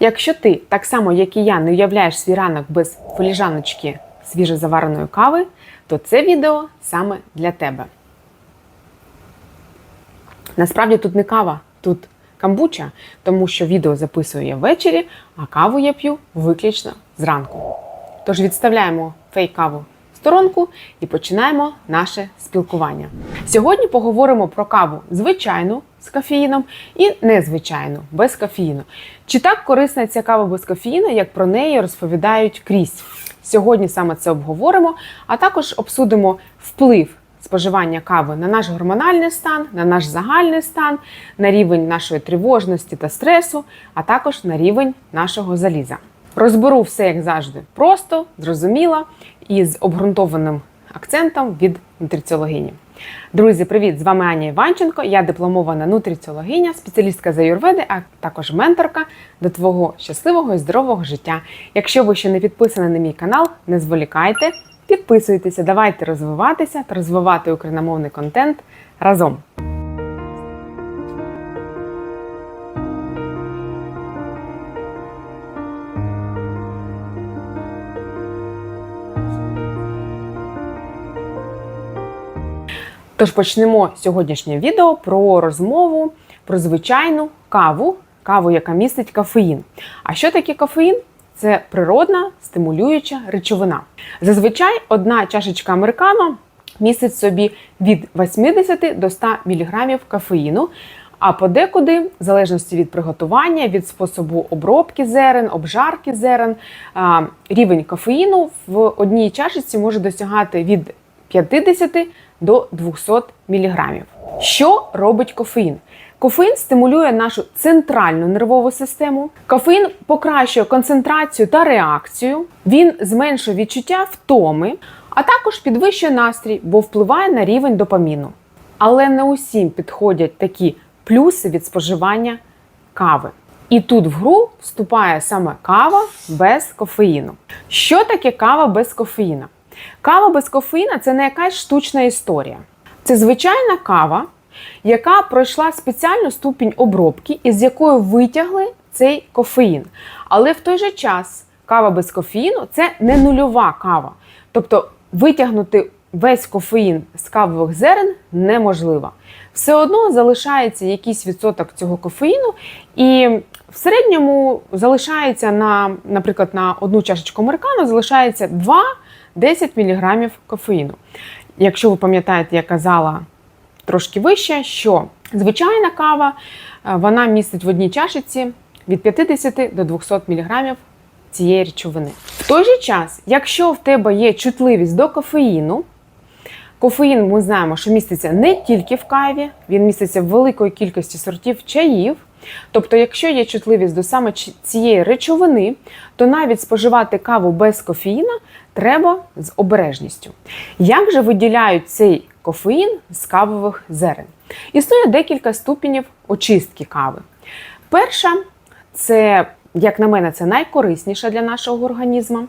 Якщо ти, так само як і я, не уявляєш свій ранок без фоліжаночки свіжозавареної кави, то це відео саме для тебе. Насправді тут не кава, тут камбуча, тому що відео записую я ввечері, а каву я п'ю виключно зранку. Тож відставляємо фейк-каву сторонку і починаємо наше спілкування. Сьогодні поговоримо про каву звичайну з кофеїном і незвичайну без кофеїну. Чи так корисна ця кава без кофеїну, як про неї розповідають крізь? Сьогодні саме це обговоримо, а також обсудимо вплив споживання кави на наш гормональний стан, на наш загальний стан, на рівень нашої тривожності та стресу, а також на рівень нашого заліза. Розберу все, як завжди, просто, зрозуміло і з обґрунтованим акцентом від нутриціологині. Друзі, привіт! З вами Аня Іванченко. Я дипломована нутриціологиня, спеціалістка з аюрведи, а також менторка до твого щасливого і здорового життя. Якщо ви ще не підписані на мій канал, не зволікайте, підписуйтеся, давайте розвиватися та розвивати україномовний контент разом. Тож почнемо сьогоднішнє відео про розмову про звичайну каву, каву, яка містить кофеїн. А що таке кофеїн? Це природна стимулююча речовина. Зазвичай одна чашечка американо містить собі від 80 до 100 мг кофеїну. А подекуди, в залежності від приготування, від способу обробки зерен, обжарки зерен, рівень кофеїну в одній чашечці може досягати від 50 до 200 мг. Що робить кофеїн? Кофеїн стимулює нашу центральну нервову систему. Кофеїн покращує концентрацію та реакцію. Він зменшує відчуття втоми, а також підвищує настрій, бо впливає на рівень допаміну. Але не усім підходять такі плюси від споживання кави. І тут в гру вступає саме кава без кофеїну. Що таке кава без кофеїна? Кава без кофеїна це не якась штучна історія. Це звичайна кава, яка пройшла спеціальну ступінь обробки, із якою витягли цей кофеїн. Але в той же час кава без кофеїну це не нульова кава. Тобто витягнути весь кофеїн з кавових зерен неможливо. Все одно залишається якийсь відсоток цього кофеїну, і в середньому залишається на, наприклад, на одну чашечку американо залишається 2-10 мг кофеїну. Якщо ви пам'ятаєте, я казала трошки вище, що звичайна кава е, вона містить в одній чашечці від 50 до 200 мг цієї речовини. В той же час, якщо в тебе є чутливість до кофеїну, кофеїн ми знаємо, що міститься не тільки в каві, він міститься в великої кількості сортів чаїв. Тобто, якщо є чутливість до саме цієї речовини, то навіть споживати каву без кофеїна треба з обережністю. Як же виділяють цей кофеїн з кавових зерен? Існує декілька ступенів очистки кави. Перша це, як на мене, це найкорисніша для нашого організму.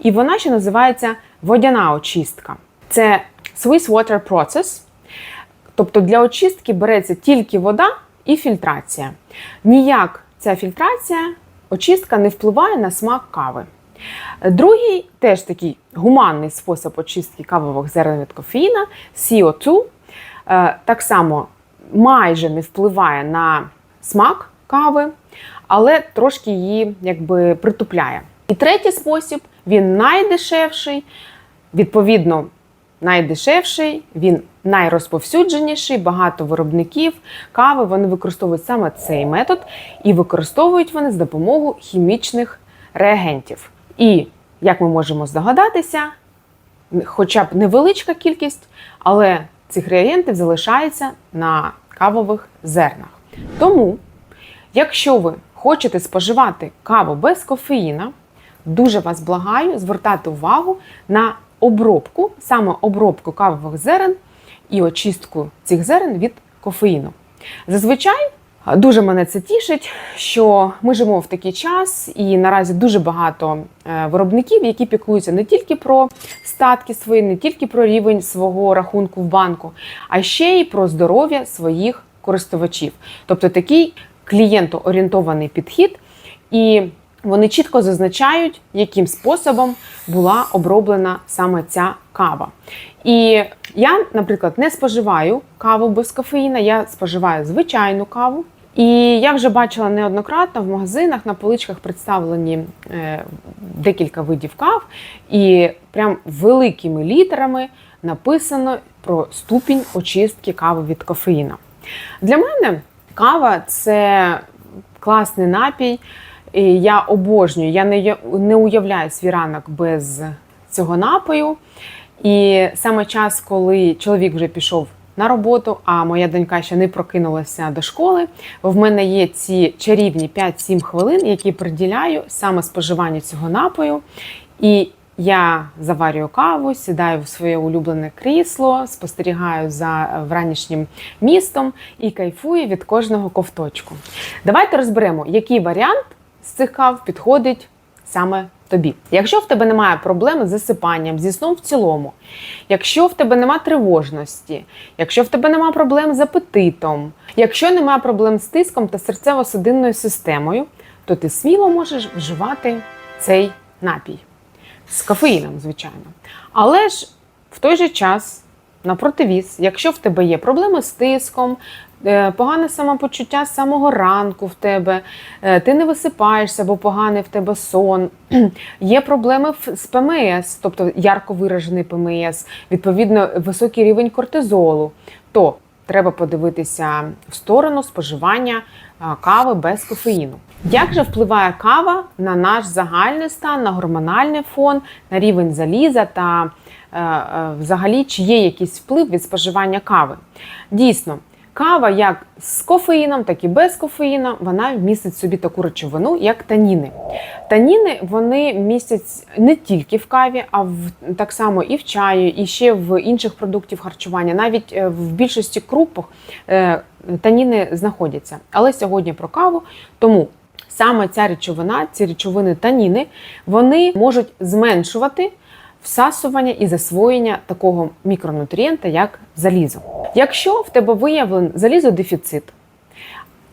І вона ще називається водяна очистка. Це Swiss Water Process. Тобто для очистки береться тільки вода і фільтрація. Ніяк ця фільтрація, очистка не впливає на смак кави. Другий теж такий гуманний спосіб очистки кавових зерен від кофеїна CO2. е, Так само майже не впливає на смак кави, але трошки її якби притупляє. І третій спосіб він найдешевший, відповідно, найдешевший, він найрозповсюдженіший. Багато виробників кави вони використовують саме цей метод, і використовують вони з допомогою хімічних реагентів. І як ми можемо здогадатися, хоча б невеличка кількість, але цих реагентів залишається на кавових зернах. Тому, якщо ви хочете споживати каву без кофеїна, дуже вас благаю звертати увагу на обробку, саме обробку кавових зерен і очистку цих зерен від кофеїну. Зазвичай дуже мене це тішить, що ми живемо в такий час, і наразі дуже багато е, виробників, які піклуються не тільки про статки свої, не тільки про рівень свого рахунку в банку, а ще й про здоров'я своїх користувачів. Тобто такий клієнтоорієнтований підхід. і вони чітко зазначають, яким способом була оброблена саме ця кава. І я, наприклад, не споживаю каву без кофеїна, я споживаю звичайну каву. І я вже бачила неоднократно в магазинах на поличках представлені е, декілька видів кав, і прям великими літерами написано про ступінь очистки кави від кофеїна. Для мене кава це класний напій. Я обожнюю, я не, не уявляю свій ранок без цього напою. І саме час, коли чоловік вже пішов на роботу, а моя донька ще не прокинулася до школи. В мене є ці чарівні 5-7 хвилин, які приділяю саме споживанню цього напою. І я заварюю каву, сідаю в своє улюблене крісло, спостерігаю за вранішнім містом і кайфую від кожного ковточку. Давайте розберемо, який варіант з цих кав підходить саме тобі. Якщо в тебе немає проблем з засипанням, зі сном в цілому, якщо в тебе немає тривожності, якщо в тебе немає проблем з апетитом, якщо немає проблем з тиском та серцево-судинною системою, то ти сміло можеш вживати цей напій з кофеїном, звичайно. Але ж в той же час, на противіз, якщо в тебе є проблеми з тиском, погане самопочуття з самого ранку в тебе, е, ти не висипаєшся, бо поганий в тебе сон, є проблеми з ПМС, тобто ярко виражений ПМС, відповідно, високий рівень кортизолу, то треба подивитися в сторону споживання кави без кофеїну. Як же впливає кава на наш загальний стан, на гормональний фон, на рівень заліза та е, е, взагалі чи є якийсь вплив від споживання кави? Дійсно, кава як з кофеїном, так і без кофеїна, вона містить собі таку речовину, як таніни. Таніни вони містять не тільки в каві, а в так само і в чаї, і ще в інших продуктів харчування. Навіть е, в більшості крупах е, таніни знаходяться. Але сьогодні про каву, тому саме ця речовина, ці речовини таніни, вони можуть зменшувати всасування і засвоєння такого мікронутрієнта, як залізо. Якщо в тебе виявлений залізодефіцит,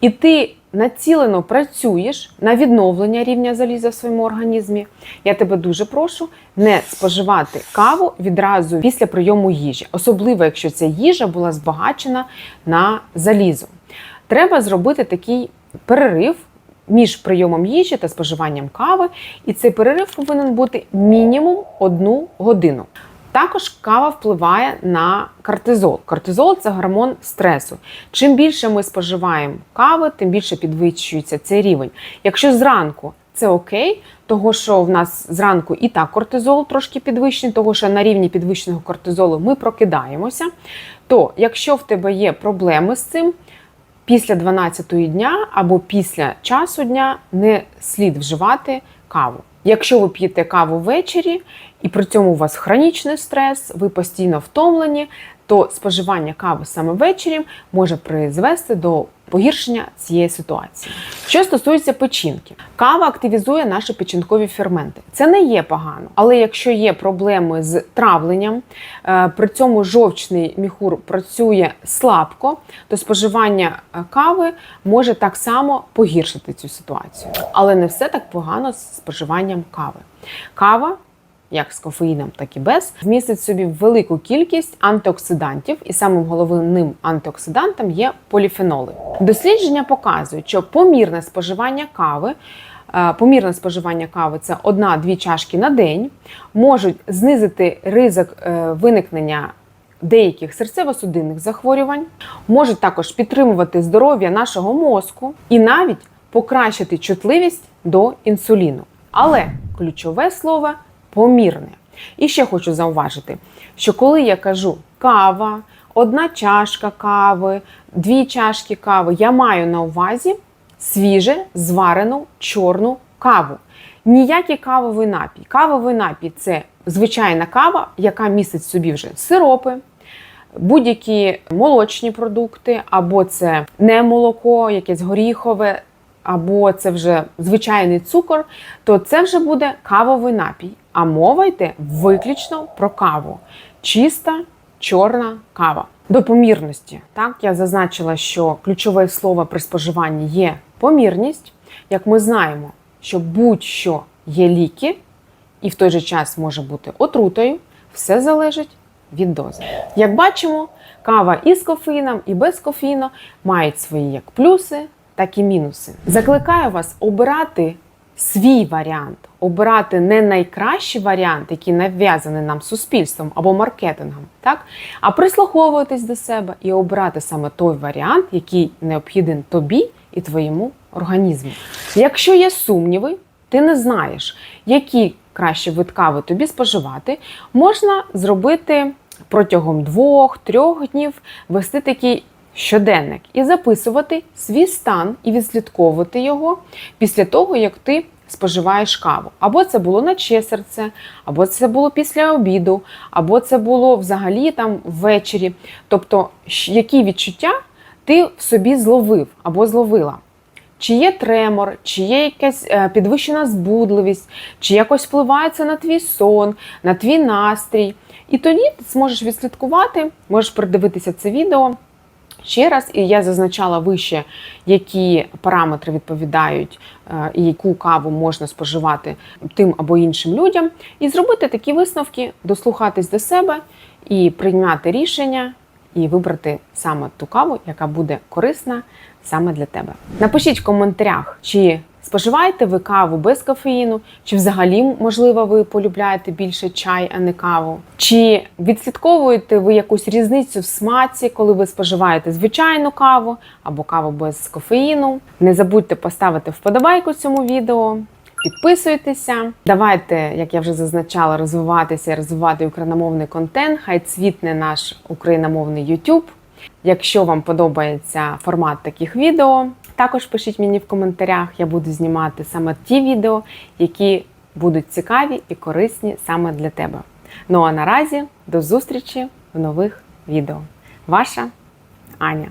і ти націлено працюєш на відновлення рівня заліза в своєму організмі, я тебе дуже прошу не споживати каву відразу після прийому їжі, особливо якщо ця їжа була збагачена на залізо. Треба зробити такий перерив між прийомом їжі та споживанням кави, і цей перерив повинен бути мінімум одну годину. Також кава впливає на кортизол. Кортизол це гормон стресу. Чим більше ми споживаємо кави, тим більше підвищується цей рівень. Якщо зранку це окей, того що в нас зранку і так кортизол трошки підвищений, того що на рівні підвищеного кортизолу ми прокидаємося, то якщо в тебе є проблеми з цим, після 12 дня або після часу дня не слід вживати каву. Якщо ви п'єте каву ввечері і при цьому у вас хронічний стрес, ви постійно втомлені, то споживання кави саме ввечері може призвести до погіршення цієї ситуації. Що стосується печінки, кава активізує наші печінкові ферменти. Це не є погано, але якщо є проблеми з травленням, е, при цьому жовчний міхур працює слабко, то споживання е, кави може так само погіршити цю ситуацію. Але не все так погано з споживанням кави. Кава як з кофеїном, так і без, вмістить собі велику кількість антиоксидантів, і самим головним антиоксидантом є поліфеноли. Дослідження показують, що помірне споживання кави. е, Помірне споживання кави це 1-2 чашки на день, можуть знизити ризик е, виникнення деяких серцево-судинних захворювань, можуть також підтримувати здоров'я нашого мозку і навіть покращити чутливість до інсуліну. Але ключове слово помірне. І ще хочу зауважити, що коли я кажу кава, одна чашка кави, дві чашки кави, я маю на увазі свіже зварену чорну каву. Ніякий кавовий напій. Кавовий напій це звичайна кава, яка містить собі вже сиропи, будь-які молочні продукти, або це не молоко, якесь горіхове, або це вже звичайний цукор, то це вже буде кавовий напій. А мова йде виключно про каву. Чиста чорна кава. До помірності. Так, я зазначила, що ключове слово при споживанні є помірність. Як ми знаємо, що будь-що є ліки, і в той же час може бути отрутою, все залежить від дози. Як бачимо, кава із кофеїном і без кофеїну мають свої як плюси, так і мінуси. Закликаю вас обирати свій варіант, обирати не найкращий варіант, який нав'язаний нам суспільством або маркетингом, так? а прислуховуватись до себе і обирати саме той варіант, який необхіден тобі і твоєму організму. Якщо є сумніви, ти не знаєш, які краще вид кави тобі споживати, можна зробити протягом двох-трьох днів вести такий щоденник і записувати свій стан і відслідковувати його після того, як ти споживаєш каву. Або це було на серце, або це було після обіду, або це було взагалі там ввечері. Тобто, які відчуття ти в собі зловив або зловила. Чи є тремор, чи є якась е, підвищена збудливість, чи якось впливає це на твій сон, на твій настрій. І тоді ти зможеш відслідкувати, можеш передивитися це відео ще раз. І я зазначала вище, які параметри відповідають е, і яку каву можна споживати тим або іншим людям, і зробити такі висновки, дослухатись до себе і прийняти рішення, і вибрати саме ту каву, яка буде корисна саме для тебе. Напишіть в коментарях, чи споживаєте ви каву без кофеїну, чи взагалі, можливо, ви полюбляєте більше чай, а не каву. Чи відслідковуєте ви якусь різницю в смаці, коли ви споживаєте звичайну каву або каву без кофеїну. Не забудьте поставити вподобайку цьому відео. Підписуйтеся, давайте, як я вже зазначала, розвиватися і розвивати україномовний контент. Хай цвітне наш україномовний YouTube. Якщо вам подобається формат таких відео, також пишіть мені в коментарях. Я буду знімати саме ті відео, які будуть цікаві і корисні саме для тебе. Ну а наразі до зустрічі в нових відео. Ваша Аня.